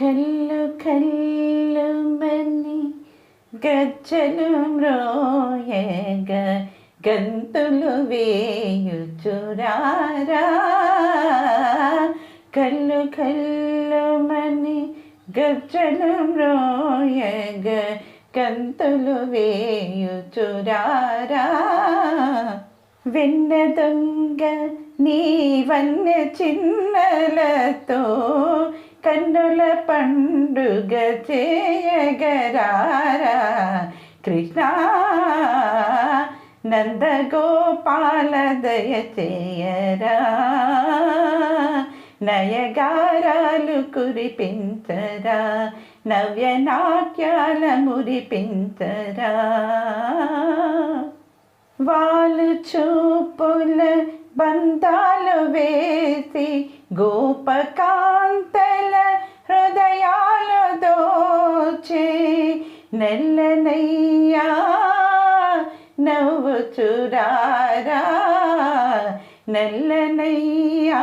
కళ్ళు కళ్ళు మని గజ్జలు మ్రోయగ గంతులు వేయుచురారా. కళ్ళు కళ్ళు మని గజ్జలు మ్రోయగ గంతులు వేయుచురారా. వెన్న దొంగ నీ వన్న చిన్నలతో కన్నుల పండుగ చేయగరారా? కృష్ణ నందగోపాల దయ చేయరా? నయగారాలు కురిపించరా? నవ్య నాట్యాల మురిపించరా? వాళ్ళు చూపుల బంధాలు వే గోపి గోపకాంతల హృదయాలు దోచే నెల్లనయ్యా నవ్వు చురారా. నెల్లనయ్యా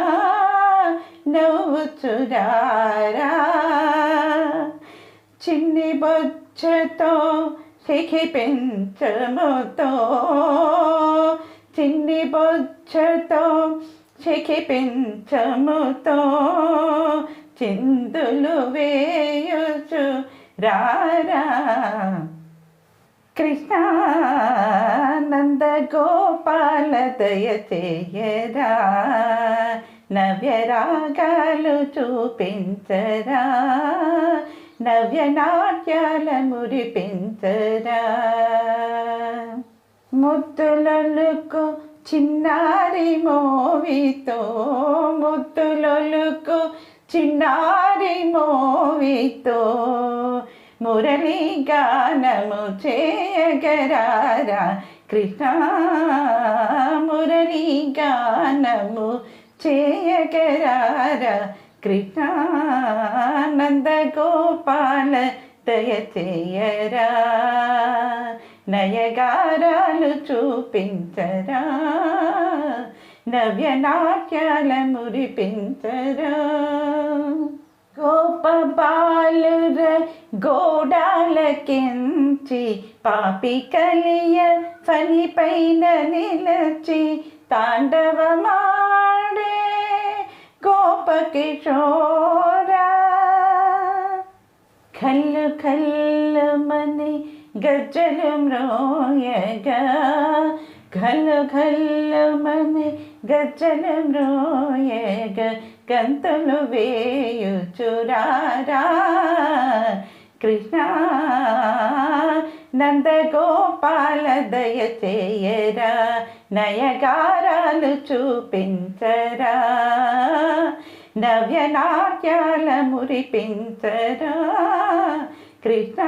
నవ్వు చురారా. చిన్ని బొచ్చతో శిఖి పెంచముతో చిన్ని బొచ్చతో చెకి పెంచముతో చిందులు వేయుచు. రారా. కృష్ణానంద గోపాల దయ చేయరా. నవ్యరాగాలు చూపించరా. నవ్యనాట్యాల మురిపించరా. ముద్దులకు చిన్నారి మోవితో ముద్దులొలుకు. చిన్నారి మోవితో మురళి గానము చేయగరారా? కృష్ణ మురళి గానము చేయగరారా? కృష్ణ నందగోపాల దయ చేయరా? నయగారాలు చూపించరా? నవ్యనాట్యాల మురిపించరా? గోప బాలుర గోడాలకించి పాపి కలియ ఫలి పైన నిలచి తాండవమాడే గోప కిషోరా. కల్లు గజ్జలు మ్రోయగా ఘల్లు ఘల్లు మని గజ్జలు మ్రోయగా గంతులు వేయుచురారా కృష్ణ నందగోపాల దయ చేయరా. నయగారాలు చూపించరా. నవ్యనాట్యాల మురిపించరా. Krishna